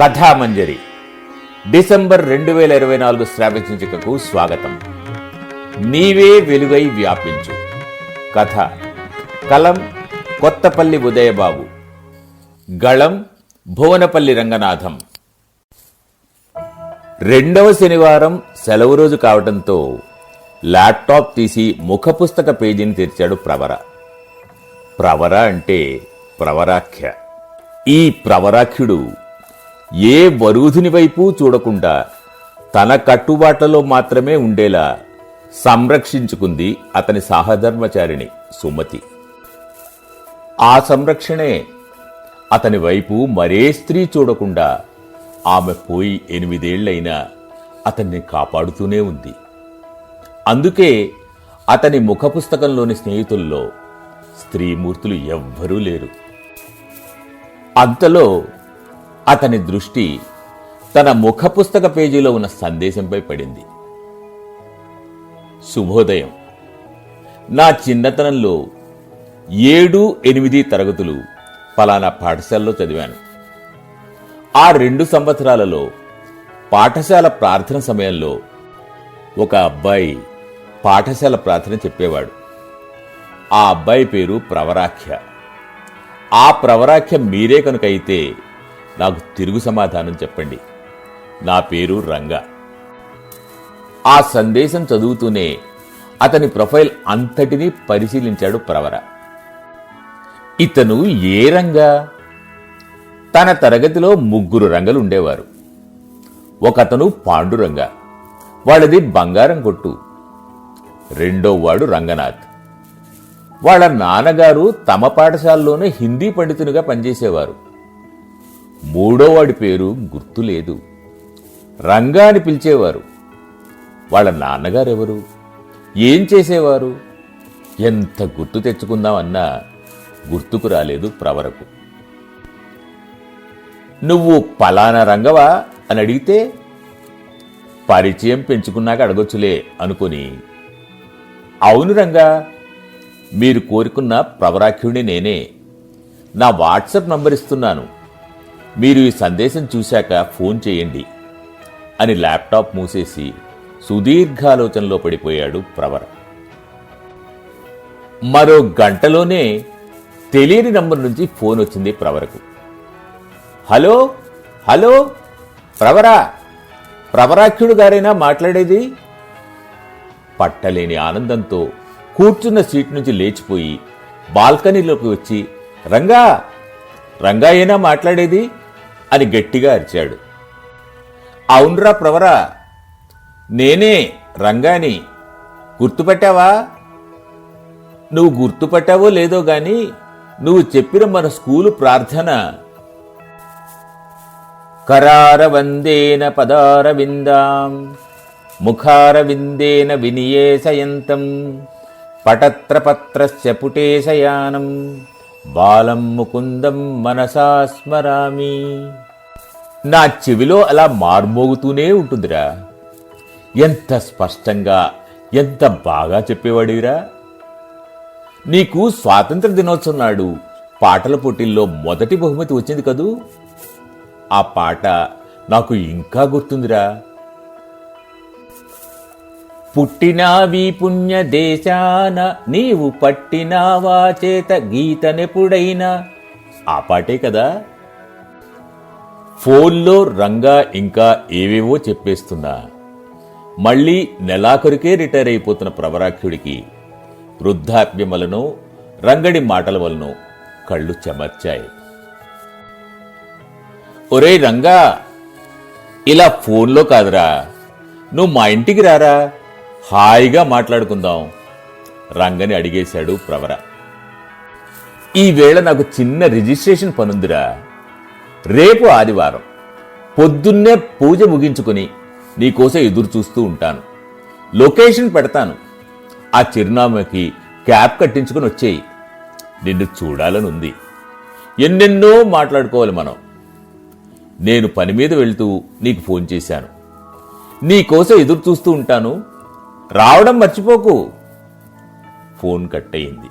కథామంజరి. December రెండు వేల ఇరవై నాలుగు శ్రావించకకు స్వాగతం. నీవే వెలుగై వ్యాపించు. కథ. కలం కొత్తపల్లి ఉదయబాబు. గళం భువనపల్లి రంగనాథం. రెండవ శనివారం సెలవు రోజు కావడంతో ల్యాప్టాప్ తీసి ముఖపుస్తక పేజీని తెరిచాడు ప్రవర. ప్రవర అంటే ప్రవరాఖ్య. ఈ ప్రవరాఖ్యుడు ఏ వరుధుని వైపు చూడకుండా తన కట్టుబాట్లలో మాత్రమే ఉండేలా సంరక్షించుకుంది అతని సహధర్మచారిణి సుమతి. ఆ సంరక్షణే అతని వైపు మరే స్త్రీ చూడకుండా ఆమె పోయి ఎనిమిదేళ్ళైనా అతన్ని కాపాడుతూనే ఉంది. అందుకే అతని ముఖపుస్తకంలోని స్నేహితుల్లో స్త్రీమూర్తులు ఎవ్వరూ లేరు. అంతలో అతని దృష్టి తన ముఖపుస్తక పేజీలో ఉన్న సందేశంపై పడింది. శుభోదయం. నా చిన్నతనంలో ఏడు ఎనిమిది తరగతులు ఫలానా పాఠశాలలో చదివాను. ఆ రెండు సంవత్సరాలలో పాఠశాల ప్రార్థన సమయంలో ఒక అబ్బాయి పాఠశాల ప్రార్థన చెప్పేవాడు. ఆ అబ్బాయి పేరు ప్రవరాఖ్య. ఆ ప్రవరాఖ్య మీరే కనుక అయితే నాకు తిరుగు సమాధానం చెప్పండి. నా పేరు రంగా. ఆ సందేశం చదువుతూనే అతని ప్రొఫైల్ అంతటినీ పరిశీలించాడు ప్రవర. ఇతను ఏ రంగా? తన తరగతిలో ముగ్గురు రంగలు ఉండేవారు. ఒకతను పాండురంగ వాళ్ళది బంగారం కొట్టు. రెండో వాడు రంగనాథ్. వాళ్ళ నాన్నగారు తమ పాఠశాలలోనే హిందీ పండితునిగా పనిచేసేవారు. మూడో వాడి పేరు గుర్తులేదు. రంగా అని పిలిచేవారు. వాళ్ళ నాన్నగారెవరు? ఏం చేసేవారు? ఎంత గుర్తు తెచ్చుకుందామన్నా గుర్తుకు రాలేదు ప్రవరకు. నువ్వు పలానా రంగవా? అని అడిగితే పరిచయం పెంచుకున్నాక అడగొచ్చులే అనుకుని. అవును రంగా మీరు కోరుకున్న ప్రవరాఖ్యుడిని నేనే. నా వాట్సాప్ నంబర్ ఇస్తున్నాను. మీరు ఈ సందేశం చూశాక ఫోన్ చేయండి అని ల్యాప్టాప్ మూసేసి సుదీర్ఘాలోచనలో పడిపోయాడు ప్రవర. మరో గంటలోనే తెలియని నంబర్ నుంచి ఫోన్ వచ్చింది ప్రవరకు. హలో? హలో? ప్రవరా? ప్రవరాఖ్యుడు గారైనా మాట్లాడేది? పట్టలేని ఆనందంతో కూర్చున్న సీట్ నుంచి లేచిపోయి బాల్కనీలోకి వచ్చి రంగా? రంగా అయినా మాట్లాడేది? అని గట్టిగా అరిచాడు. అవునరా ప్రవరా నేనే రంగాని గుర్తుపట్టావా? నువ్వు గుర్తుపట్టావో లేదో గాని నువ్వు చెప్పిన మన స్కూలు ప్రార్థన. కరార వందేన పదార విందాం ముఖార విందేన వినియేశయంతం పటత్రపత్రస్య పుటేశయానం బాలం ముకుందం మనసా స్మరామి. నా చెవిలో అలా మార్మోగుతూనే ఉంటుందిరా. ఎంత స్పష్టంగా ఎంత బాగా చెప్పేవాడివిరా. నీకు స్వాతంత్ర దినోత్సవం నాడు పాటల పోటీల్లో మొదటి బహుమతి వచ్చింది కదూ. ఆ పాట నాకు ఇంకా గుర్తుందిరా. పుట్టినావి పుణ్య దేశాన నీవు పట్టినావా చేత గీతనెప్పుడైనా? ఆ పాటే కదా? ఫోన్లో రంగా ఇంకా ఏవేవో చెప్పేస్తున్నా. మళ్ళీ నెలాఖరుకే రిటైర్ అయిపోతున్న ప్రవరాఖ్యుడికి వృద్ధాప్యం వలనో రంగడి మాటల వలనో కళ్ళు చెమర్చాయి. ఒరే రంగా ఇలా ఫోన్లో కాదురా. నువ్వు మా ఇంటికి రారా? హాయిగా మాట్లాడుకుందాం. రంగని అడిగేశాడు ప్రవర. ఈవేళ నాకు చిన్న రిజిస్ట్రేషన్ పనుందిరా. రేపు ఆదివారం పొద్దున్నే పూజ ముగించుకుని నీకోసం ఎదురు చూస్తూ ఉంటాను. లొకేషన్ పెడతాను. ఆ చిరునామాకి క్యాబ్ కట్టించుకుని వచ్చేయి. నిన్ను చూడాలని ఉంది ఎన్నెన్నో మాట్లాడుకోవాలి మనం. నేను పని మీద వెళ్తూ నీకు ఫోన్ చేశాను. నీకోసం ఎదురు చూస్తూ ఉంటాను. రావడం మర్చిపోకు. ఫోన్ కట్ అయింది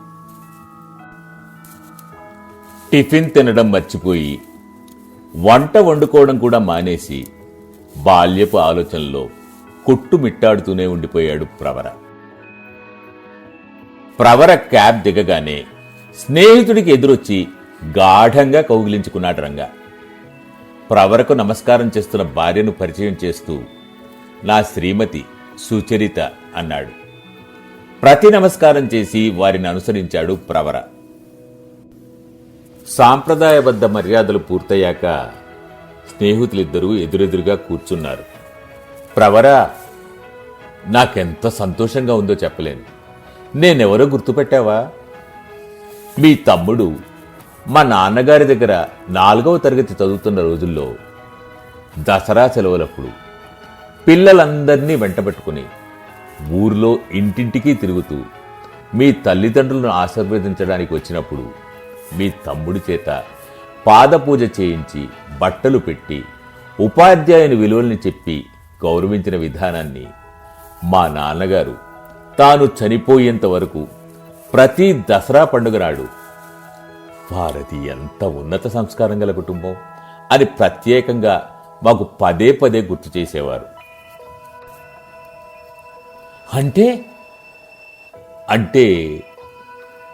టిఫిన్ తినడం మర్చిపోయి వంట వండుకోవడం కూడా మానేసి బాల్యపు ఆలోచనలో కొట్టుమిట్టాడుతూనే ఉండిపోయాడు ప్రవర. ప్రవర క్యాబ్ దిగగానే స్నేహితుడికి ఎదురొచ్చి గాఢంగా కౌగిలించుకున్నాడు రంగా. ప్రవరకు నమస్కారం చేస్తున్న భార్యను పరిచయం చేస్తూ నా శ్రీమతి సుచరిత అన్నాడు. ప్రతి నమస్కారం చేసి వారిని అనుసరించాడు ప్రవర. సాంప్రదాయబద్ధ మర్యాదలు పూర్తయ్యాక స్నేహితులిద్దరూ ఎదురెదురుగా కూర్చున్నారు. ప్రవర నాకెంత సంతోషంగా ఉందో చెప్పలేను. నేనెవరో గుర్తుపెట్టావా? మీ తమ్ముడు మా నాన్నగారి దగ్గర నాలుగవ తరగతి చదువుతున్న రోజుల్లో దసరా సెలవులప్పుడు పిల్లలందరినీ వెంటబెట్టుకుని ఊర్లో ఇంటింటికి తిరుగుతూ మీ తల్లిదండ్రులను ఆశీర్వదించడానికి వచ్చినప్పుడు మీ తమ్ముడి చేత పాదపూజ చేయించి బట్టలు పెట్టి ఉపాధ్యాయుని విలువల్ని చెప్పి గౌరవించిన విధానాన్ని మా నాన్నగారు తాను చనిపోయేంత వరకు ప్రతి దసరా పండుగ నాడు వారది ఎంత ఉన్నత సంస్కారం గల కుటుంబం అని ప్రత్యేకంగా మాకు పదే పదే గుర్తు చేసేవారు. అంటే? అంటే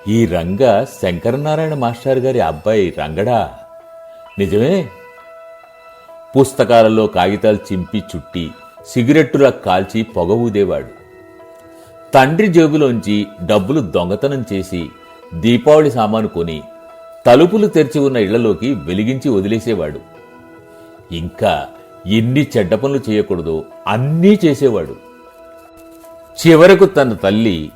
ఈ రంగ శంకరనారాయణ మాస్టర్ గారి అబ్బాయి రంగడా? నిజమే? పుస్తకాలలో కాగితాలు చింపి చుట్టి సిగరెట్టులా కాల్చి పొగ ఊదేవాడు. తండ్రి జేబులోంచి డబ్బులు దొంగతనం చేసి దీపావళి సామాను కొని తలుపులు తెరిచి ఉన్న ఇళ్ళలోకి వెలిగించి వదిలేసేవాడు. ఇంకా ఎన్ని చెడ్డ పనులు చేయకూడదో అన్నీ చేసేవాడు. చివరకు తన తల్లి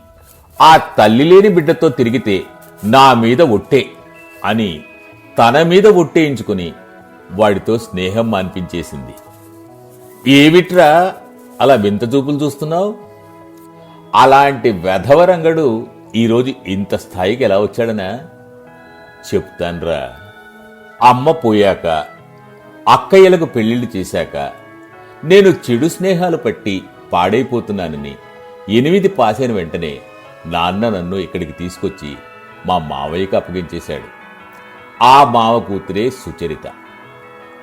ఆ తల్లి లేని బిడ్డతో తిరిగితే నా మీద ఒట్టే అని తన మీద ఒట్టేయించుకుని వాడితో స్నేహం మాన్పించేసింది ఏమిట్రా అలా వింత చూపులు చూస్తున్నావు? అలాంటి వెధవరంగడు ఈరోజు ఇంత స్థాయికి ఎలా వచ్చాడనా? చెప్తాన్రా. అమ్మ పోయాక అక్కయ్యలకు పెళ్ళిళ్ళు చేశాక నేను చెడు స్నేహాలు పట్టి పాడైపోతున్నానని ఎనిమిది పాస్ అయిన వెంటనే నాన్న నన్ను ఇక్కడికి తీసుకొచ్చి మా మావయ్యకు అప్పగించేశాడు. ఆ మావ కూతురే సుచరిత.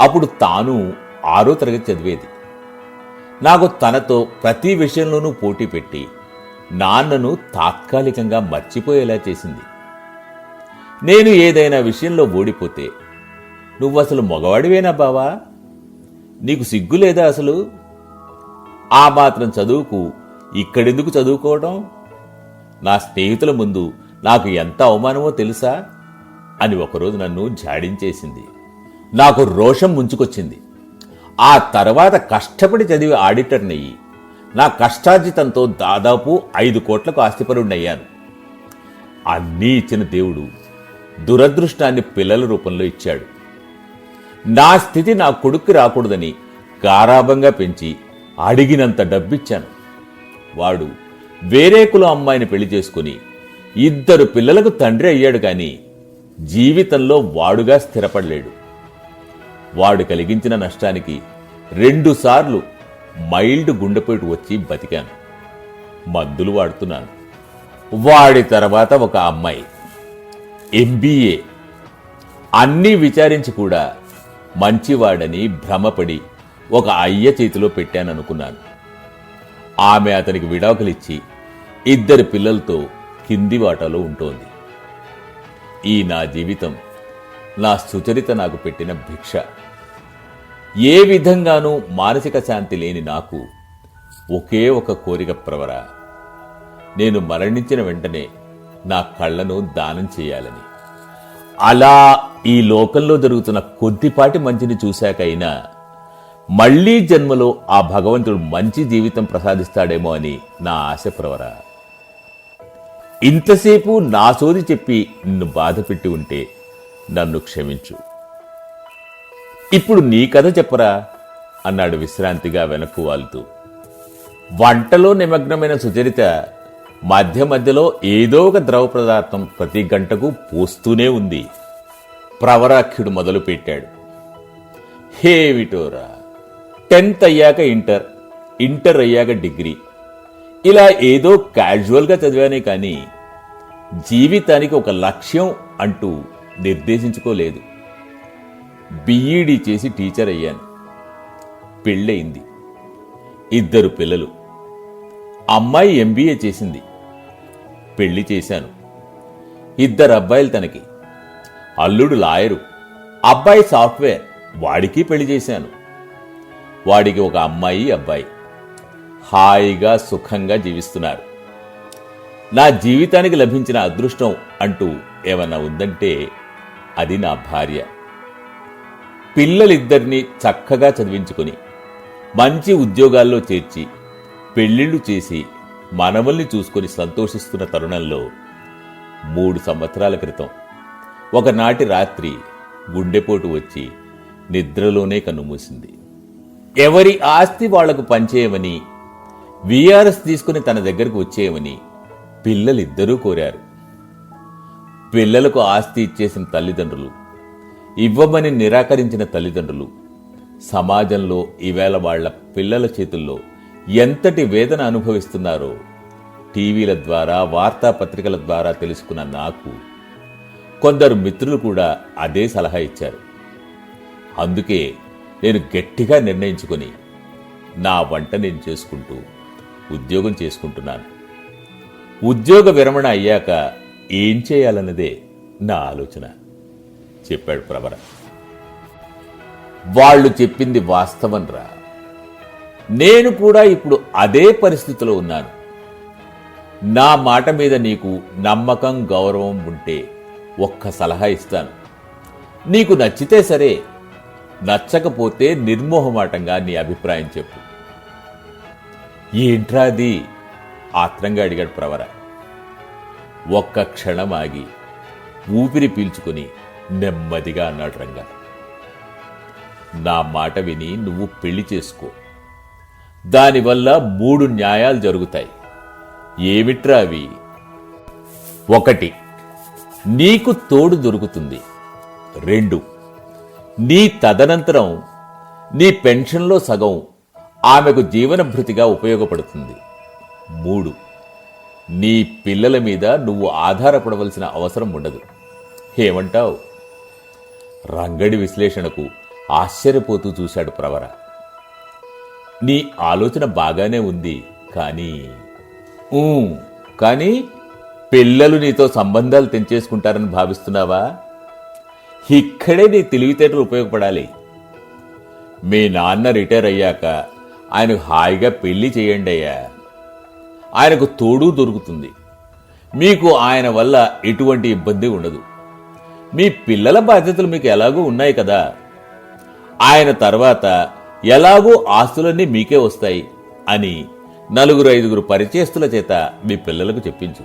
అప్పుడు తాను ఆరో తరగతి చదివేది. నాకు తనతో ప్రతి విషయంలోనూ పోటీ పెట్టి నాన్నను తాత్కాలికంగా మర్చిపోయేలా చేసింది. నేను ఏదైనా విషయంలో ఓడిపోతే నువ్వు అసలు మగవాడివేనా బావా? నీకు సిగ్గు లేదా అసలు? ఆ మాత్రం చదువుకు ఇక్కడెందుకు చదువుకోవడం నా స్నేహితుల ముందు నాకు ఎంత అవమానమో తెలుసా? అని ఒకరోజు నన్ను జాడించేసింది. నాకు రోషం ముంచుకొచ్చింది. ఆ తర్వాత కష్టపడి చదివి ఆడిటర్నయ్యి నా కష్టార్జితంతో దాదాపు ఐదు కోట్లకు ఆస్తిపరుణ్ణయ్యాను అన్నీ ఇచ్చిన దేవుడు దురదృష్టాన్ని పిల్లల రూపంలో ఇచ్చాడు. నా స్థితి నా కొడుక్కి రాకూడదని గారాభంగా పెంచి అడిగినంత డబ్బిచ్చాను. వాడు వేరే కులం అమ్మాయిని పెళ్ళి చేసుకుని ఇద్దరు పిల్లలకు తండ్రి అయ్యాడు కానీ జీవితంలో వాడుగా స్థిరపడలేడు. వాడు కలిగించిన నష్టానికి రెండుసార్లు మైల్డ్ గుండెపోటు వచ్చి బతికాను. మందులు వాడుతున్నాను. వాడి తర్వాత ఒక అమ్మాయి. ఎంబీఏ. అన్నీ విచారించి కూడా మంచివాడని భ్రమపడి ఒక అయ్య చేతిలో పెట్టాననుకున్నాను. ఆమె అతనికి విడాకులిచ్చి ఇద్దరి పిల్లలతో కింది వాటాలో ఉంటోంది. ఈ నా జీవితం నా సుచరిత నాకు పెట్టిన భిక్ష. ఏ విధంగానూ మానసిక శాంతి లేని నాకు ఒకే ఒక కోరిక ప్రవర. నేను మరణించిన వెంటనే నా కళ్ళను దానం చేయాలని. అలా ఈ లోకంలో జరుగుతున్న కొద్దిపాటి మంచిని చూశాకైనా మళ్ళీ జన్మలో ఆ భగవంతుడు మంచి జీవితం ప్రసాదిస్తాడేమో అని నా ఆశ ప్రవర. ఇంతసేపు నా సోది చెప్పి నిన్ను బాధ పెట్టి ఉంటే నన్ను క్షమించు. ఇప్పుడు నీ కథ చెప్పరా? అన్నాడు విశ్రాంతిగా వెనక్కు వాలుతూ వంటలో నిమగ్నమైన సుచరిత మధ్య మధ్యలో ఏదో ఒక ద్రవ పదార్థం ప్రతి గంటకు పోస్తూనే ఉంది. ప్రవరాఖ్యుడు మొదలుపెట్టాడు. హేవిటోరా టెన్త్ అయ్యాక ఇంటర్. ఇంటర్ అయ్యాక డిగ్రీ. ఇలా ఏదో క్యాజువల్గా చదివానే కానీ జీవితానికి ఒక లక్ష్యం అంటూ నిర్దేశించుకోలేదు. బీఈడి చేసి టీచర్ అయ్యాను. పెళ్ళయింది. ఇద్దరు పిల్లలు. అమ్మాయి ఎంబీఏ చేసింది. పెళ్ళి చేశాను. ఇద్దరు అబ్బాయిలు తనకి. అల్లుడు లాయరు. అబ్బాయి సాఫ్ట్వేర్. వాడికి పెళ్ళి చేశాను. వాడికి ఒక అమ్మాయి అబ్బాయి. హాయిగా సుఖంగా జీవిస్తున్నారు. నా జీవితానికి లభించిన అదృష్టం అంటూ ఏమన్నా ఉందంటే అది నా భార్య. పిల్లలిద్దరినీ చక్కగా చదివించుకుని మంచి ఉద్యోగాల్లో చేర్చి పెళ్ళిళ్ళు చేసి మనవల్ని చూసుకొని సంతోషిస్తున్న తరుణంలో మూడు సంవత్సరాల క్రితం ఒకనాటి రాత్రి గుండెపోటు వచ్చి నిద్రలోనే కన్నుమూసింది ఎవరి ఆస్తి వాళ్ళకు పంచేయమని విఆర్ఎస్ తీసుకుని తన దగ్గరకు వచ్చేయమని పిల్లలిద్దరూ కోరారు. పిల్లలకు ఆస్తి ఇచ్చేసిన తల్లిదండ్రులు ఇవ్వమని నిరాకరించిన తల్లిదండ్రులు సమాజంలో ఈవేళ వాళ్ళ పిల్లల చేతుల్లో ఎంతటి వేదన అనుభవిస్తున్నారో టీవీల ద్వారా వార్తాపత్రికల ద్వారా తెలుసుకున్న నాకు కొందరు మిత్రులు కూడా అదే సలహా ఇచ్చారు. అందుకే నేను గట్టిగా నిర్ణయించుకొని నా వంట నేను చేసుకుంటూ ఉద్యోగం చేసుకుంటున్నాను. ఉద్యోగ విరమణ అయ్యాక ఏం చేయాలన్నదే నా ఆలోచన చెప్పాడు ప్రవర. వాళ్ళు చెప్పింది వాస్తవం రా. నేను కూడా ఇప్పుడు అదే పరిస్థితిలో ఉన్నాను. నా మాట మీద నీకు నమ్మకం గౌరవం ఉంటే ఒక్క సలహా ఇస్తాను. నీకు నచ్చితే సరే నచ్చకపోతే నిర్మోహమాటంగా నీ అభిప్రాయం చెప్పు. ఏంట్రా అది? ఆత్రంగా అడిగాడు ప్రవర. ఒక్క క్షణం ఆగి ఊపిరి పీల్చుకుని నెమ్మదిగా అన్నాడు రంగా. నా మాట విని నువ్వు పెళ్ళి చేసుకో. దానివల్ల మూడు న్యాయాలు జరుగుతాయి. ఏమిట్రా అవి? ఒకటి నీకు తోడు దొరుకుతుంది. రెండు నీ తదనంతరం నీ పెన్షన్లో సగం ఆమెకు జీవనభృతిగా ఉపయోగపడుతుంది. మూడు నీ పిల్లల మీద నువ్వు ఆధారపడవలసిన అవసరం ఉండదు. ఏమంటావు? రంగడి విశ్లేషణకు ఆశ్చర్యపోతూ చూశాడు ప్రవర. నీ ఆలోచన బాగానే ఉంది కానీ ఊ, కానీ పిల్లలు నీతో సంబంధాలు తెంచేసుకుంటారని భావిస్తున్నావా? ఇక్కడే నీ తెలివితేటలు ఉపయోగపడాలి. మీ నాన్న రిటైర్ అయ్యాక ఆయనకు హాయిగా పెళ్ళి చేయండి అయ్యా. ఆయనకు తోడు దొరుకుతుంది. మీకు ఆయన వల్ల ఎటువంటి ఇబ్బంది ఉండదు. మీ పిల్లల బాధ్యతలు మీకు ఎలాగూ ఉన్నాయి కదా. ఆయన తర్వాత ఎలాగూ ఆస్తులన్నీ మీకే వస్తాయి అని నలుగురు ఐదుగురు పరిచయస్తుల చేత మీ పిల్లలకు చెప్పించు.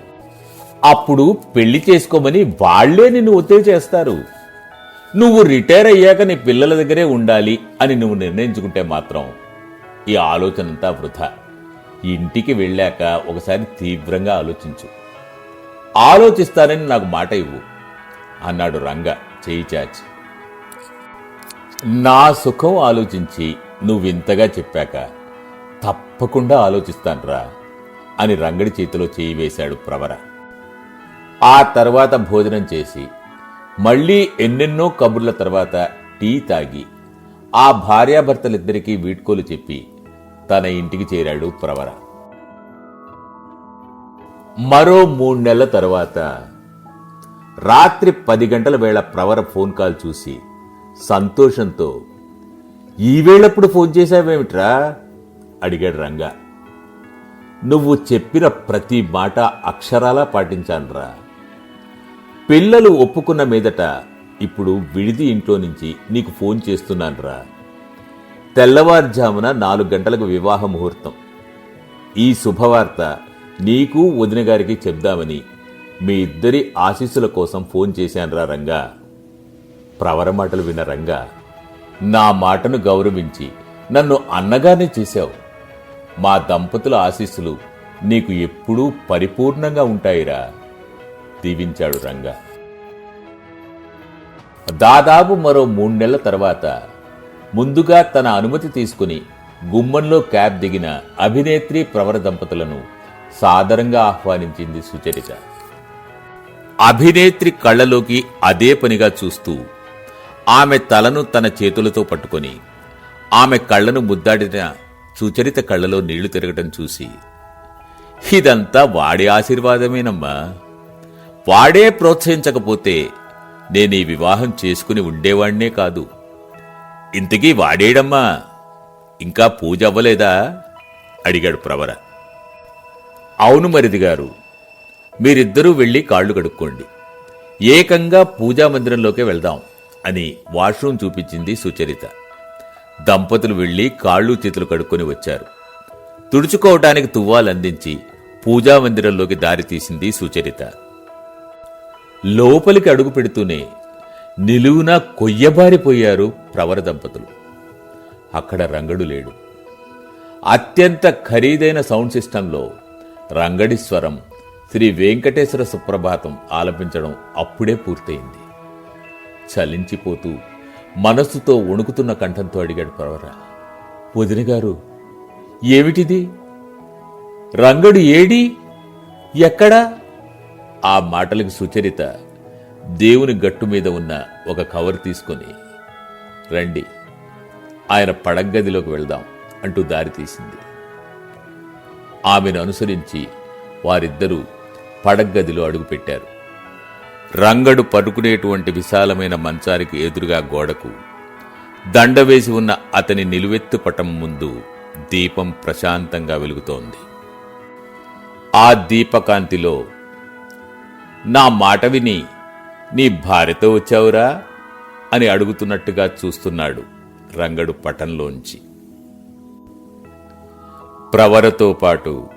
అప్పుడు పెళ్ళి చేసుకోమని వాళ్ళే నిన్ను ఒత్తిడి చేస్తారు. నువ్వు రిటైర్ అయ్యాక నీ పిల్లల దగ్గరే ఉండాలి అని నువ్వు నిర్ణయించుకుంటే మాత్రం ఈ ఆలోచనంతా వృధా. ఇంటికి వెళ్ళాక ఒకసారి తీవ్రంగా ఆలోచించు. ఆలోచిస్తానని నాకు మాట ఇవ్వు అన్నాడు రంగ చేయి చాచి. నా సుఖం ఆలోచించి నువ్వింతగా చెప్పాక తప్పకుండా ఆలోచిస్తాన్రా అని రంగడి చేతిలో చేయి వేశాడు ప్రవర. ఆ తర్వాత భోజనం చేసి మళ్ళీ ఎన్నెన్నో కబుర్ల తర్వాత టీ తాగి ఆ భార్యాభర్తలిద్దరికీ వీడ్కోలు చెప్పి తన ఇంటికి చేరాడు ప్రవర. మరో మూడు నెలల తర్వాత రాత్రి పది గంటల వేళ ప్రవర ఫోన్ కాల్ చూసి సంతోషంతో ఈ వేళప్పుడు ఫోన్ చేశావేమిట్రా? అడిగాడు రంగా. నువ్వు చెప్పిన ప్రతి మాట అక్షరాలా పాటించానురా. పిల్లలు ఒప్పుకున్న మీదట ఇప్పుడు విడిది ఇంట్లో నుంచి నీకు ఫోన్ చేస్తున్నానురా. తెల్లవారుజామున నాలుగు గంటలకు వివాహ ముహూర్తం. ఈ శుభవార్త నీకు వదిన గారికి చెప్దామని మీ ఇద్దరి ఆశీస్సుల కోసం ఫోన్ చేశానురా రంగా. ప్రవర మాటలు విన్న రంగా నా మాటను గౌరవించి నన్ను అన్నగానే చేశావు. మా దంపతుల ఆశీస్సులు నీకు ఎప్పుడూ పరిపూర్ణంగా ఉంటాయిరా. దీవించాడు రంగా. దాదాపు మరో మూడు నెలల తర్వాత ముందుగా తన అనుమతి తీసుకుని గుమ్మంలో క్యాబ్ దిగిన అభినేత్రి ప్రవర దంపతులను సాదరంగా ఆహ్వానించింది సుచరిత. అభినేత్రి కళ్ళలోకి అదే పనిగా చూస్తూ ఆమె తలను తన చేతులతో పట్టుకొని ఆమె కళ్ళను ముద్దాడిన సుచరిత కళ్ళలో నీళ్ళు తిరగటం చూసి ఇదంతా వాడి ఆశీర్వాదమేనమ్మా. వాడే ప్రోత్సహించకపోతే నేను ఈ వివాహం చేసుకుని ఉండేవాణ్ణే కాదు. ఇంతకీ వాడేడమ్మా? ఇంకా పూజ అవ్వలేదా? అడిగాడు ప్రవర. అవును మరిది గారు మీరిద్దరూ వెళ్ళి కాళ్ళు కడుక్కోండి. ఏకంగా పూజా మందిరంలోకి వెళ్దాం అని వాష్రూమ్ చూపించింది సుచరిత. దంపతులు వెళ్ళి కాళ్ళు చేతులు కడుక్కొని వచ్చారు. తుడుచుకోవటానికి తువ్వాలందించి పూజా మందిరంలోకి దారి తీసింది సుచరిత. లోపలికి అడుగు పెడుతూనే నిలువున కొయ్యబారిపోయారు ప్రవర దంపతులు. అక్కడ రంగడు లేడు. అత్యంత ఖరీదైన సౌండ్ సిస్టంలో రంగడి స్వరం శ్రీ వెంకటేశ్వర సుప్రభాతం ఆలపించడం అప్పుడే పూర్తయింది. చలించిపోతూ మనస్సుతో వణుకుతున్న కంఠంతో అడిగాడు ప్రవర. వదిన గారు ఏమిటిది? రంగడు ఏడి? ఎక్కడా? ఆ మాటలకు సుచరిత దేవుని గట్టు మీద ఉన్న ఒక కవర్ తీసుకొని రండి ఆయన పడగదిలోకి వెళ్దాం అంటూ దారి తీసింది. ఆమెను అనుసరించి వారిద్దరూ పడగదిలో అడుగుపెట్టారు రంగడు పడుకునేటువంటి విశాలమైన మంచానికి ఎదురుగా గోడకు దండ వేసి ఉన్న అతని నిలువెత్తు పటం ముందు దీపం ప్రశాంతంగా వెలుగుతోంది. ఆ దీపకాంతిలో నా మాట విని నీ భార్యతో వచ్చావురా? అని అడుగుతున్నట్టుగా చూస్తున్నాడు రంగడు పటంలోంచి. ప్రవరతో పాటు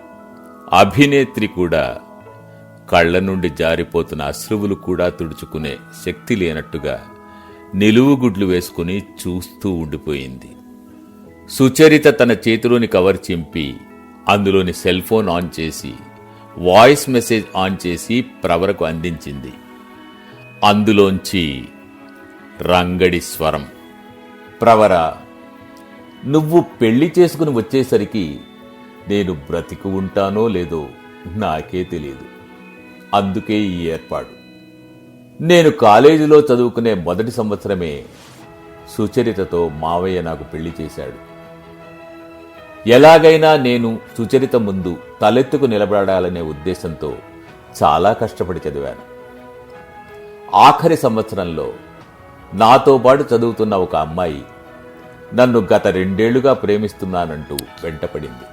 అభినేత్రి కూడా కళ్ళ నుండి జారిపోతున్న అశ్రువులు కూడా తుడుచుకునే శక్తి లేనట్టుగా నిలువుగుడ్లు వేసుకుని చూస్తూ ఉండిపోయింది. సుచరిత తన చేతిలోని కవర్ చింపి అందులోని సెల్ ఫోన్ ఆన్ చేసి వాయిస్ మెసేజ్ ఆన్ చేసి ప్రవరకు అందించింది. అందులోంచి రంగడి స్వరం. ప్రవర నువ్వు పెళ్ళి చేసుకుని వచ్చేసరికి నేను బ్రతికి ఉంటానో లేదో నాకే తెలియదు అందుకే ఈ ఏర్పాటు. నేను కాలేజీలో చదువుకునే మొదటి సంవత్సరమే సుచరితతో మావయ్య నాకు పెళ్ళి చేశాడు. ఎలాగైనా నేను సుచరిత ముందు తలెత్తుకు నిలబడాలనే ఉద్దేశంతో చాలా కష్టపడి చదివాను. ఆఖరి సంవత్సరంలో నాతో పాటు చదువుతున్న ఒక అమ్మాయి నన్ను గత రెండేళ్ళుగా ప్రేమిస్తున్నానంటూ వెంటపడింది.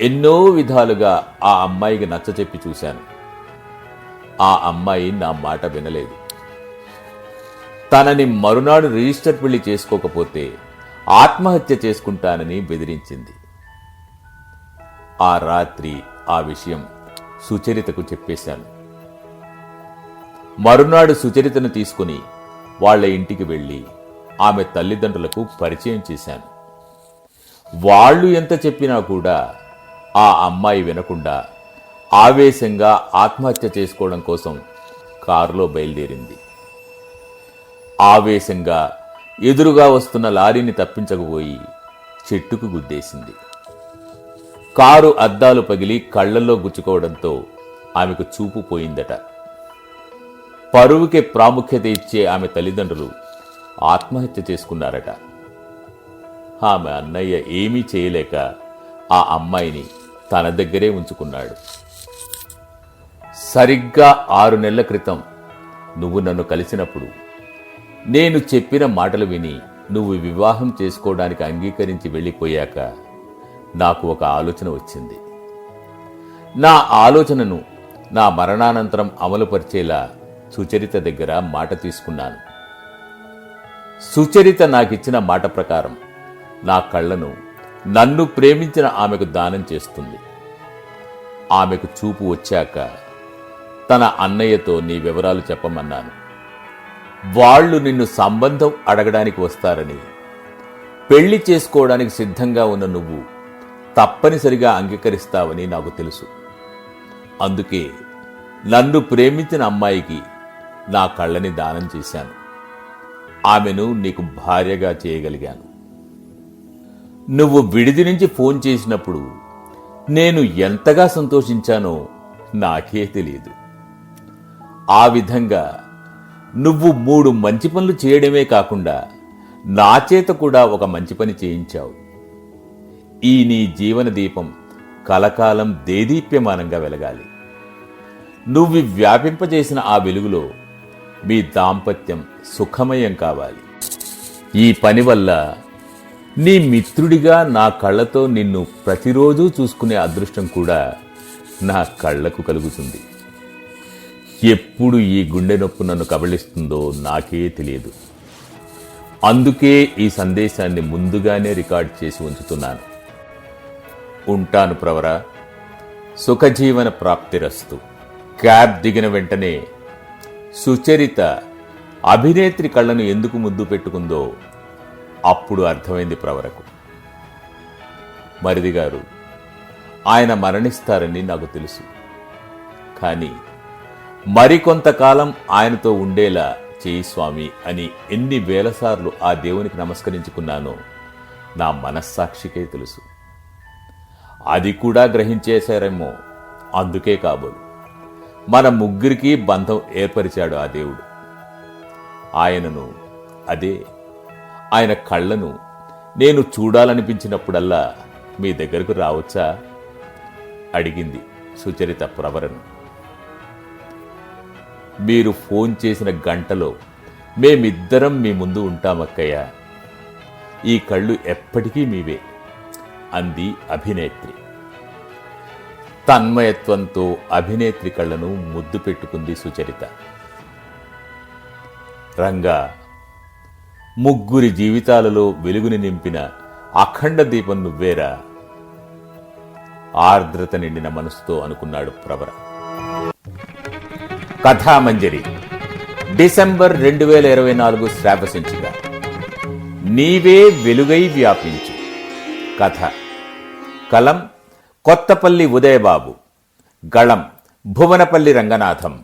ఎన్నో విధాలుగా ఆ అమ్మాయికి నచ్చచెప్పి చూశాను. ఆ అమ్మాయి నా మాట వినలేదు. తనని మరునాడు రిజిస్టర్ పెళ్ళి చేసుకోకపోతే ఆత్మహత్య చేసుకుంటానని బెదిరించింది. ఆ రాత్రి ఆ విషయం సుచరితకు చెప్పేశాను. మరునాడు సుచరితను తీసుకుని వాళ్ళ ఇంటికి వెళ్ళి ఆమె తల్లిదండ్రులకు పరిచయం చేశాను. వాళ్ళు ఎంత చెప్పినా కూడా ఆ అమ్మాయి వినకుండా ఆవేశంగా ఆత్మహత్య చేసుకోవడం కోసం కారులో బయలుదేరింది. ఆవేశంగా ఎదురుగా వస్తున్న లారీని తప్పించకపోయి చెట్టుకు గుద్దేసింది. కారు అద్దాలు పగిలి కళ్ళల్లో గుచ్చుకోవడంతో ఆమెకు చూపు పోయిందట. పరువుకే ప్రాముఖ్యత ఇచ్చే ఆమె తల్లిదండ్రులు ఆత్మహత్య చేసుకున్నారట. ఆమె అన్నయ్య ఏమీ చేయలేక ఆ అమ్మాయిని తన దగ్గరే ఉంచుకున్నాడు. సరిగ్గా ఆరు నెలల క్రితం నువ్వు నన్ను కలిసినప్పుడు నేను చెప్పిన మాటలు విని నువ్వు వివాహం చేసుకోవడానికి అంగీకరించి వెళ్ళిపోయాక నాకు ఒక ఆలోచన వచ్చింది. నా ఆలోచనను నా మరణానంతరం అమలుపరిచేలా సుచరిత దగ్గర మాట తీసుకున్నాను. సుచరిత నాకిచ్చిన మాట ప్రకారం నా కళ్ళను నన్ను ప్రేమించిన ఆమెకు దానం చేస్తుంది. ఆమెకు చూపు వచ్చాక తన అన్నయ్యతో నీ వివరాలు చెప్పమన్నాను. వాళ్ళు నిన్ను సంబంధం అడగడానికి వస్తారని. పెళ్ళి చేసుకోవడానికి సిద్ధంగా ఉన్న నువ్వు తప్పనిసరిగా అంగీకరిస్తావని నాకు తెలుసు. అందుకే నన్ను ప్రేమించిన అమ్మాయికి నా కళ్ళని దానం చేశాను. ఆమెను నీకు భార్యగా చేయగలిగాను. నువ్వు విడిది నుంచి ఫోన్ చేసినప్పుడు నేను ఎంతగా సంతోషించానో నాకే తెలియదు. ఆ విధంగా నువ్వు మూడు మంచి పనులు చేయడమే కాకుండా నా చేత కూడా ఒక మంచి పని చేయించావు. ఈ నీ జీవన దీపం కలకాలం దేదీప్యమానంగా వెలగాలి. నువ్వు వ్యాపింపజేసిన ఆ వెలుగులో మీ దాంపత్యం సుఖమయం కావాలి. ఈ పని వల్ల నీ మిత్రుడిగా నా కళ్ళతో నిన్ను ప్రతిరోజు చూసుకునే అదృష్టం కూడా నా కళ్ళకు కలుగుతుంది. ఎప్పుడు ఈ గుండె నొప్పు నన్ను కబళిస్తుందో నాకే తెలియదు. అందుకే ఈ సందేశాన్ని ముందుగానే రికార్డ్ చేసి ఉంచుతున్నాను. ఉంటాను ప్రవర. సుఖజీవన ప్రాప్తిరస్తు క్యాబ్ దిగిన వెంటనే సుచరిత అభినేత్రి కళ్ళను ఎందుకు ముద్దు పెట్టుకుందో అప్పుడు అర్థమైంది ప్రవరకు. మరిది గారు ఆయన మరణిస్తారని నాకు తెలుసు. కానీ మరికొంతకాలం ఆయనతో ఉండేలా చేయి స్వామి అని ఎన్ని వేలసార్లు ఆ దేవునికి నమస్కరించుకున్నానో నా మనస్సాక్షికే తెలుసు. అది కూడా గ్రహించేశారేమో అందుకే కాబోలు. మన ముగ్గురికి బంధం ఏర్పరిచాడు ఆ దేవుడు. ఆయనను అదే ఆయన కళ్ళను నేను చూడాలనిపించినప్పుడల్లా మీ దగ్గరకు రావచ్చా? అడిగింది సుచరిత ప్రవరను మీరు ఫోన్ చేసిన గంటలో మేమిద్దరం మీ ముందు ఉంటామక్కయ్య. ఈ కళ్ళు ఎప్పటికీ మీవే అంది అభినేత్రి. తన్మయత్వంతో అభినేత్రి కళ్ళను ముద్దు పెట్టుకుంది సుచరిత. రంగా ముగ్గురి జీవితాలలో వెలుగుని నింపిన అఖండ దీపం నువ్వేరా? ఆర్ద్రత నిండిన మనసుతో అనుకున్నాడు ప్రవర. కథామంజరి. డిసెంబర్ రెండు వేల ఇరవై నాలుగు శ్రావ నీవే వెలుగై వ్యాపించు. కథ. కలం కొత్తపల్లి ఉదయబాబు. గళం భువనపల్లి రంగనాథం.